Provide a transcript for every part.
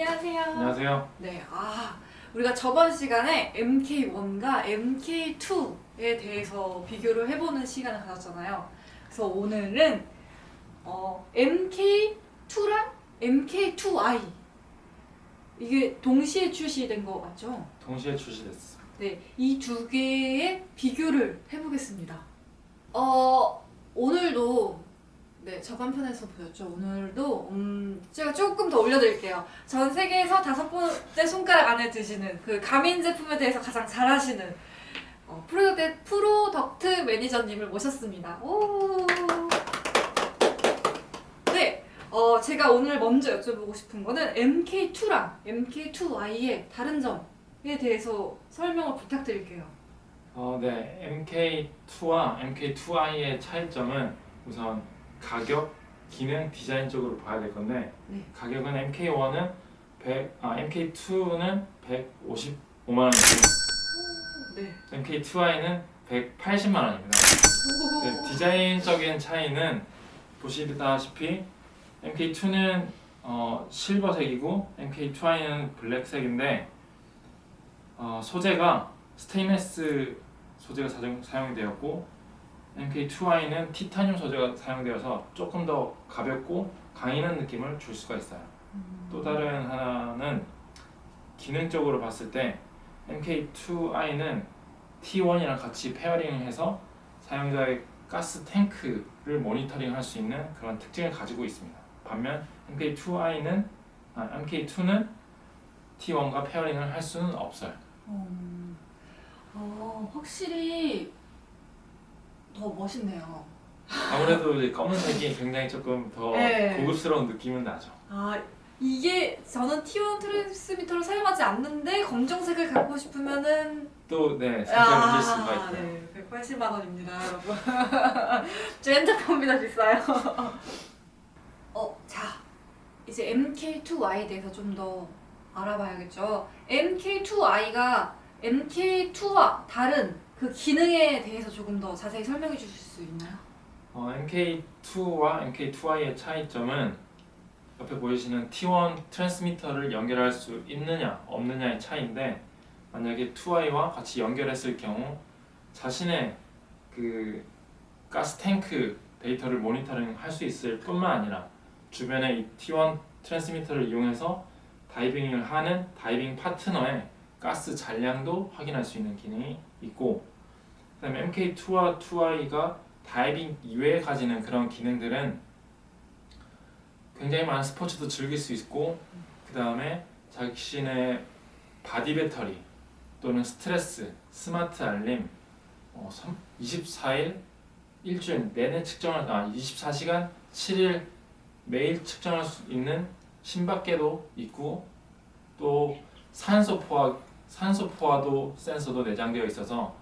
안녕하세요. 네, 아, 우리가 저번 시간에 MK1과 MK2에 대해서 비교를 해보는 시간을 가졌잖아요. 그래서 오늘은 어, MK2랑 MK2i 이게 동시에 출시된 거 맞죠? 동시에 출시됐어. 네, 이 두 개의 비교를 해보겠습니다. 어, 저번편에서 보였죠. 오늘도 음, 제가 조금 더 올려드릴게요. 전 세계에서 다섯 번째 손가락 안에 드시는 그 가민 제품에 대해서 가장 잘하시는 어, 프로덕트, 프로덕트 매니저님을 모셨습니다. 오. 네, 어, 제가 오늘 먼저 여쭤보고 싶은 거는 MK2랑 MK2i의 다른 점에 대해서 설명을 부탁드릴게요. 어, 네. MK2와 MK2i의 차이점은 우선 가격, 기능, 디자인 쪽으로 봐야 될 건데 네. 가격은 MK1은 100, 아, MK2는 155만 원이고 네. MK2i는 180만 원입니다. 네, 디자인적인 차이는 보시다시피 MK2는 어, 실버색이고 MK2i는 블랙색인데 어, 소재가 스테인레스 소재가 사용, 사용이 되었고 MK2i는 티타늄 소재가 사용되어서 조금 더 가볍고 강인한 느낌을 줄 수가 있어요. 또 다른 하나는 기능적으로 봤을 때 MK2i는 T1이랑 같이 페어링해서 사용자의 가스 탱크를 모니터링 할 수 있는 그런 특징을 가지고 있습니다. 반면 MK2i는 아, MK2는 T1과 페어링을 할 수는 없어요. 음, 어, 확실히 더 멋있네요. 아무래도 이제 검은색이 굉장히 조금 더 네. 고급스러운 느낌은 나죠. 아 이게 저는 T1 트랜스미터를 사용하지 않는데 검정색을 갖고 싶으면은 또 네, 수가 아, 있고요. 네, 180만 원입니다, 여러분. 저 핸드폰비다 비싸요. 어, 자 이제 MK2i에 대해서 좀 더 알아봐야겠죠. MK2i가 MK2와 다른 그 기능에 대해서 조금 더 자세히 설명해 주실 수 있나요? 어, MK2와 MK2i의 차이점은 옆에 보이시는 T1 트랜스미터를 연결할 수 있느냐 없느냐의 차이인데 만약에 2i와 같이 연결했을 경우 자신의 그 가스 탱크 데이터를 모니터링 할 수 있을 뿐만 아니라 주변에 이 T1 트랜스미터를 이용해서 다이빙을 하는 다이빙 파트너의 가스 잔량도 확인할 수 있는 기능이 있고 그다음에 MK2와 2i가 다이빙 이외에 가지는 그런 기능들은 굉장히 많은 스포츠도 즐길 수 있고 그 다음에 자신의 바디 배터리 또는 스트레스, 스마트 알림, 어, 24일 일주일 내내 측정할 아 24시간 7일 매일 측정할 수 있는 심박계도 있고 또 산소 포화 산소 포화도 센서도 내장되어 있어서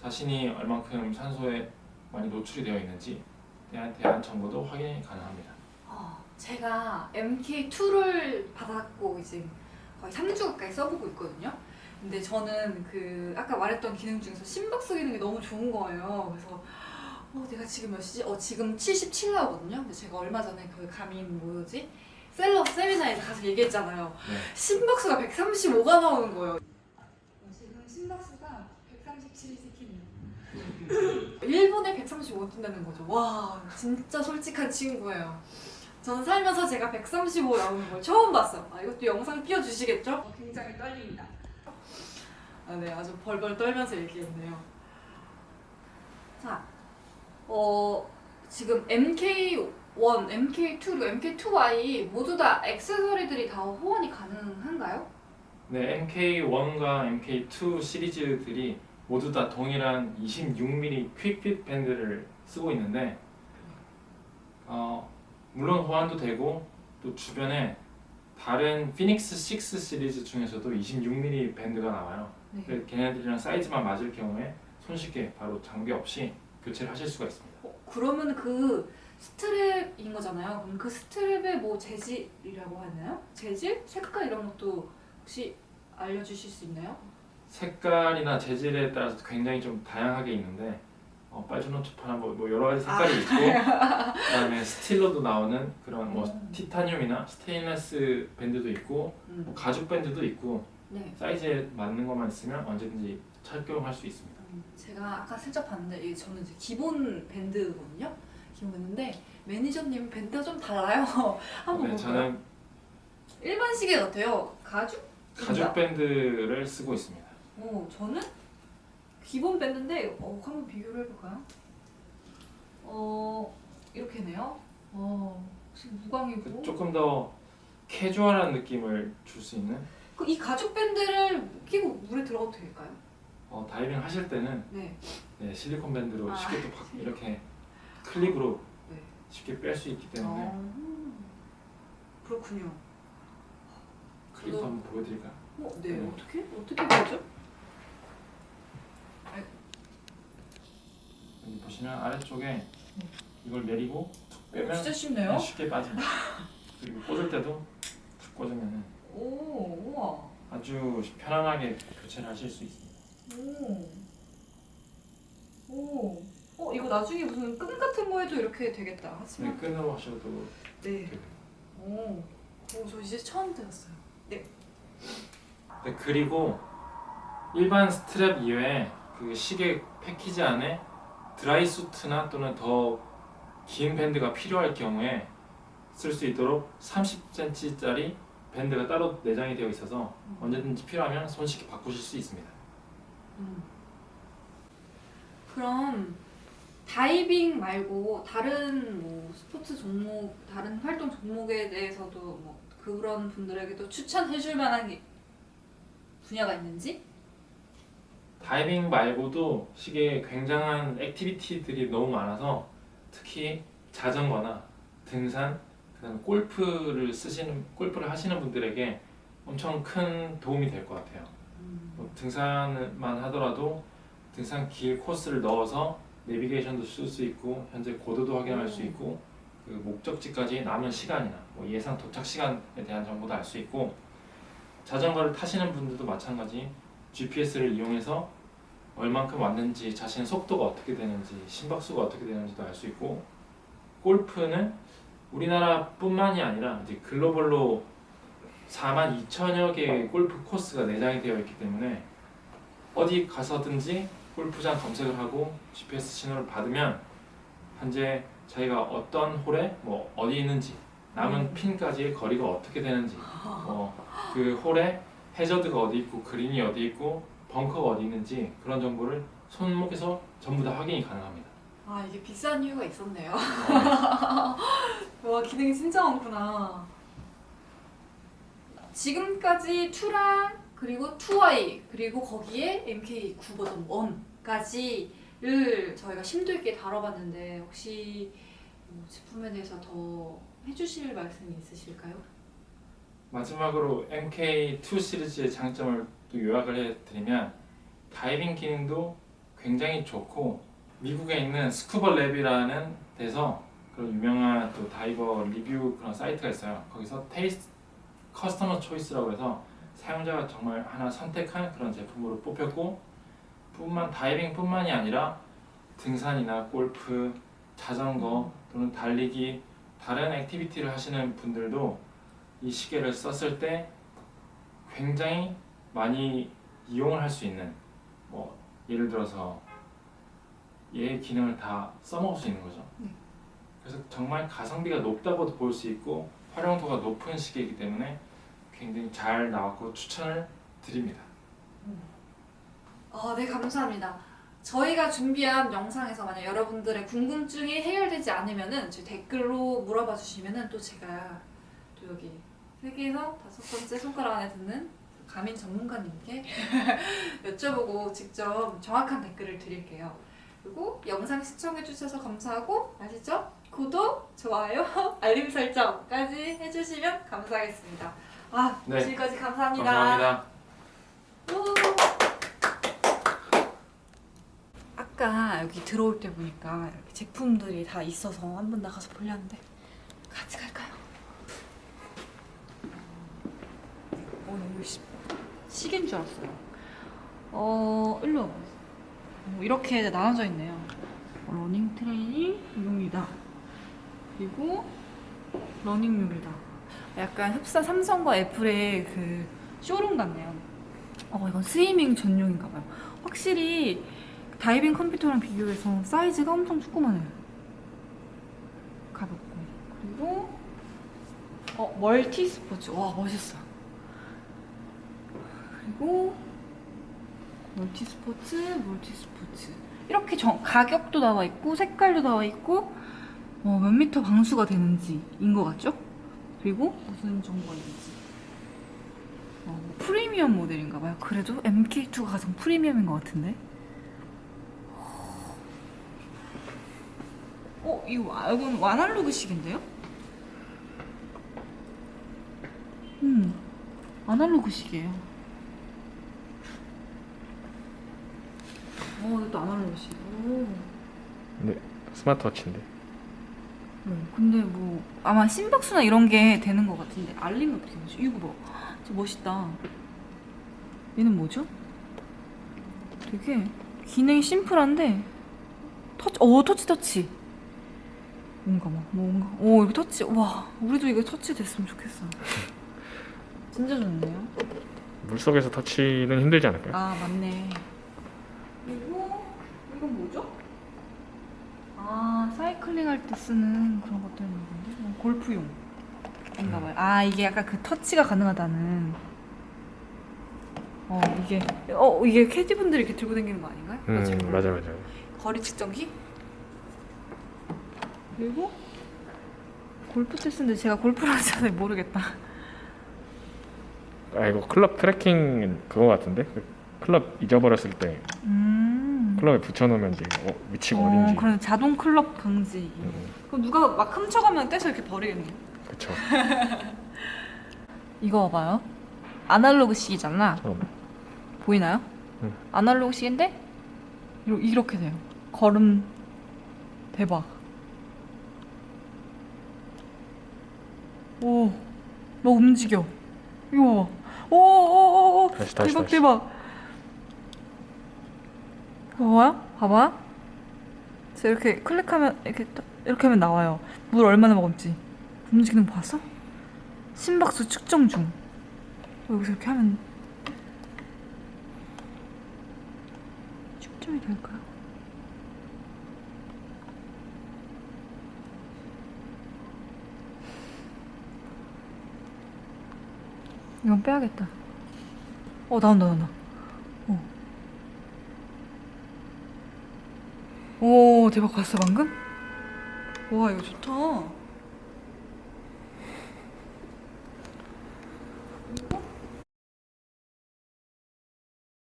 자신이 얼만큼 산소에 많이 노출이 되어 있는지 대한 대한 정보도 확인이 가능합니다. 어, 제가 MK2를 받았고 이제 거의 3주 가까이 써보고 있거든요. 근데 저는 그 아까 말했던 기능 중에서 심박 수 기능이 너무 좋은 거예요. 그래서 어, 내가 지금 몇 시지? 어, 지금 77 나오거든요. 근데 제가 얼마 전에 그 가민 뭐지? 셀럽 세미나에서 가서 얘기했잖아요. 네. 심박수가 135가 나오는 거예요. 지금 심박수가 137이 찍히네요. 일본에 135 뜬다는 거죠. 와, 진짜 솔직한 친구예요. 전 살면서 제가 135 나오는 걸 처음 봤어요. 아, 이것도 영상 띄워주시겠죠? 어, 굉장히 떨립니다. 아, 네, 아주 벌벌 떨면서 얘기했네요. 자, 어, 지금 MK1, MK2, MK2i 모두 다 액세서리들이 다 호환이 가능한가요? 네, MK1과 MK2 시리즈들이 모두 다 동일한 26mm 퀵핏 밴드를 쓰고 있는데 어, 물론 호환도 되고 또 주변에 다른 피닉스 6 시리즈 중에서도 26mm 밴드가 나와요. 네. 그래서 걔네들이랑 사이즈만 맞을 경우에 손쉽게 바로 장비 없이 교체를 하실 수가 있습니다. 어, 그러면 그 스트랩인 거잖아요. 그럼 그 스트랩의 뭐 재질이라고 하나요? 재질? 색깔 이런 것도 혹시 알려주실 수 있나요? 색깔이나 재질에 따라서 굉장히 좀 다양하게 있는데 어, 빨주노초파나 뭐, 뭐 여러 가지 색깔이 있고 그다음에 스틸러도 나오는 그런 뭐 음. 티타늄이나 스테인레스 밴드도 있고 음. 뭐 가죽 밴드도 있고 네. 사이즈에 맞는 것만 있으면 언제든지 착용할 수 있습니다. 제가 아까 슬쩍 봤는데 이게 저는 이제 기본 밴드거든요. 기본 밴드인데 매니저님 밴드가 좀 달라요. 한번 볼까요? 네, 저는 일반 시계 같아요. 가죽? 가죽 밴드를 쓰고 있습니다. 어, 저는 기본 밴드인데 어, 한번 비교를 해볼까요? 어, 이렇게네요. 어, 혹시 무광이고 조금 더 캐주얼한 느낌을 줄 수 있는 그 이 가죽 밴드를 끼고 물에 들어가도 될까요? 어, 다이빙 하실 때는 네. 네, 실리콘 밴드로 아, 쉽게 또 바- 이렇게 클립으로 네. 쉽게 뺄 수 있기 때문에 어, 그렇군요. 클립 한번 보여드릴까요? 어, 네. 네. 어떻게 어떻게 보죠? 여기 보시면 아래쪽에 이걸 내리고 툭 빼면 진짜 쉽네요. 쉽게 빠집니다. 그리고 꽂을 때도 툭 꽂으면 오, 우와. 아주 편안하게 교체를 하실 수 있습니다. 오. 오. 어, 이거 나중에 무슨 끈 같은 거 해도 이렇게 되겠다. 네, 하지만 끈으로 하셔도 네. 이렇게 돼요. 오. 오, 저 이제 처음 들었어요. 네, 그리고 일반 스트랩 이외에 그 시계 패키지 안에 드라이 수트나 또는 더 긴 밴드가 필요할 경우에 쓸 수 있도록 30cm짜리 밴드가 따로 내장이 되어 있어서 언제든지 필요하면 손쉽게 바꾸실 수 있습니다. 음. 그럼 다이빙 말고 다른 뭐 스포츠 종목, 다른 활동 종목에 대해서도 뭐 그런 분들에게도 추천해줄 만한 게 분야가 있는지? 다이빙 말고도 시계에 굉장한 액티비티들이 너무 많아서 특히 자전거나 등산, 그다음에 골프를 쓰시는 골프를 하시는 분들에게 엄청 큰 도움이 될 것 같아요. 뭐 등산만 하더라도 등산 길 코스를 넣어서 내비게이션도 쓸 수 있고 현재 고도도 확인할 수 음. 있고 그 목적지까지 남은 시간이나 뭐 예상 도착 시간에 대한 정보도 알 수 있고 자전거를 타시는 분들도 마찬가지 GPS를 이용해서 얼만큼 왔는지 자신의 속도가 어떻게 되는지 심박수가 어떻게 되는지도 알 수 있고 골프는 우리나라뿐만이 아니라 이제 글로벌로 4만 2천여 개의 골프 코스가 내장이 되어 있기 때문에 어디 가서든지 골프장 검색을 하고 GPS 신호를 받으면 현재 자기가 어떤 홀에 뭐 어디 있는지 남은 음. 핀까지의 거리가 어떻게 되는지 어, 그 홀에 해저드가 어디 있고 그린이 어디 있고 벙커가 어디 있는지 그런 정보를 손목에서 전부 다 확인이 가능합니다. 아 이게 비싼 이유가 있었네요. 어, 와 기능이 진짜 많구나. 지금까지 투랑 그리고 투아이 그리고 거기에 MK 9 버전 1까지를 저희가 심도 있게 다뤄봤는데 혹시 뭐 제품에 대해서 더 해주실 말씀이 있으실까요? 마지막으로 MK2 시리즈의 장점을 또 요약을 해드리면 다이빙 기능도 굉장히 좋고 미국에 있는 스쿠버 랩이라는 데서 그런 유명한 또 다이버 리뷰 그런 사이트가 있어요. 거기서 테이스트 커스터머 초이스라고 해서 사용자가 정말 하나 선택한 그런 제품으로 뽑혔고 뿐만 다이빙뿐만이 아니라 등산이나 골프, 자전거 또는 달리기 다른 액티비티를 하시는 분들도 이 시계를 썼을 때 굉장히 많이 이용을 할 수 있는 뭐 예를 들어서 얘의 기능을 다 써먹을 수 있는 거죠. 네. 그래서 정말 가성비가 높다고도 볼 수 있고 활용도가 높은 시계이기 때문에 굉장히 잘 나왔고 추천을 드립니다. 아, 네, 감사합니다. 저희가 준비한 영상에서 만약 여러분들의 궁금증이 해결되지 않으면은 제 댓글로 물어봐 주시면은 또 제가 또 여기 세계에서 다섯 번째 손가락 안에 드는 가민 전문가님께 여쭤보고 직접 정확한 댓글을 드릴게요. 그리고 영상 시청해 주셔서 감사하고 아시죠? 구독, 좋아요, 알림 설정까지 해주시면 감사하겠습니다. 아, 네. 지금까지 감사합니다. 감사합니다. 우! 아까 여기 들어올 때 보니까 이렇게 제품들이 다 있어서 한번 나가서 보려는데 같이 갈까요? 어 너무 시, 시계인 줄 알았어요. 어 일로. 어, 이렇게 나눠져 있네요. 러닝 트레이닝용이다. 그리고 러닝용이다. 약간 흡사 삼성과 애플의 그 쇼룸 같네요. 어, 이건 스위밍 전용인가 봐요. 확실히 다이빙 컴퓨터랑 비교해서 사이즈가 엄청 조그만해요. 가볍고. 그리고 어, 멀티 스포츠. 와, 멋있어. 그리고 멀티 스포츠, 멀티 스포츠. 이렇게 정, 가격도 나와 있고 색깔도 나와 있고 어, 몇 미터 방수가 되는지인 것 같죠? 그리고 무슨 정보가 있는지. 어, 프리미엄 모델인가 봐요. 그래도 MK2가 가장 프리미엄인 것 같은데. 어, 이거 와- 이건 아날로그식인데요? 음, 아날로그식이에요. 어, 이것도 아날로그식. 오. 근데 스마트워치인데. 네, 근데 뭐 아마 심박수나 이런 게 되는 것 같은데 알림이 어떻게 되지? 이거 봐, 진짜 멋있다. 얘는 뭐죠? 되게 기능이 심플한데 터치, 오 터치 터치. 뭔가 막 뭔가, 오 이거 터치, 와 우리도 이거 터치 됐으면 좋겠어. 진짜 좋네요. 물 속에서 터치는 힘들지 않을까요? 아 맞네. 그리고 이건 뭐죠? 아 사이클링 할 때 쓰는 그런 것들 있는 건데 어, 골프용. 인가 봐요. 아 이게 약간 그 터치가 가능하다는. 어 이게 어 이게 캐디 분들이 이렇게 들고 다니는 거 아닌가요? 음. 맞아 맞아. 거리 측정기? 그리고 골프 테스트인데 제가 골프를 하잖아요 모르겠다. 아 이거 클럽 트래킹 그거 같은데? 그 클럽 잊어버렸을 때 음. 클럽에 붙여놓으면 이제 어, 위치가 어, 어딘지. 그런 자동 클럽 방지. 음, 그럼 누가 막 훔쳐가면 떼서 이렇게 버리겠네요. 그쵸. 이거 봐봐요. 아날로그식이잖아. 어, 보이나요? 응. 아날로그식인데 이러- 이렇게 돼요. 걸음 대박. 오, 막 움직여. 이거 봐. 오, 오, 오, 오. 다시, 다시, 대박, 다시. 대박. 봐봐요, 봐봐. 자, 이렇게 클릭하면 이렇게 딱- 이렇게 하면 나와요. 물 얼마나 먹었지? 움직이는 거 봤어? 심박수 측정 중. 여기서 이렇게 하면 측정이 될까요? 이건 빼야겠다. 어 나온다 나온다. 어. 오 대박 봤어 방금? 와 이거 좋다.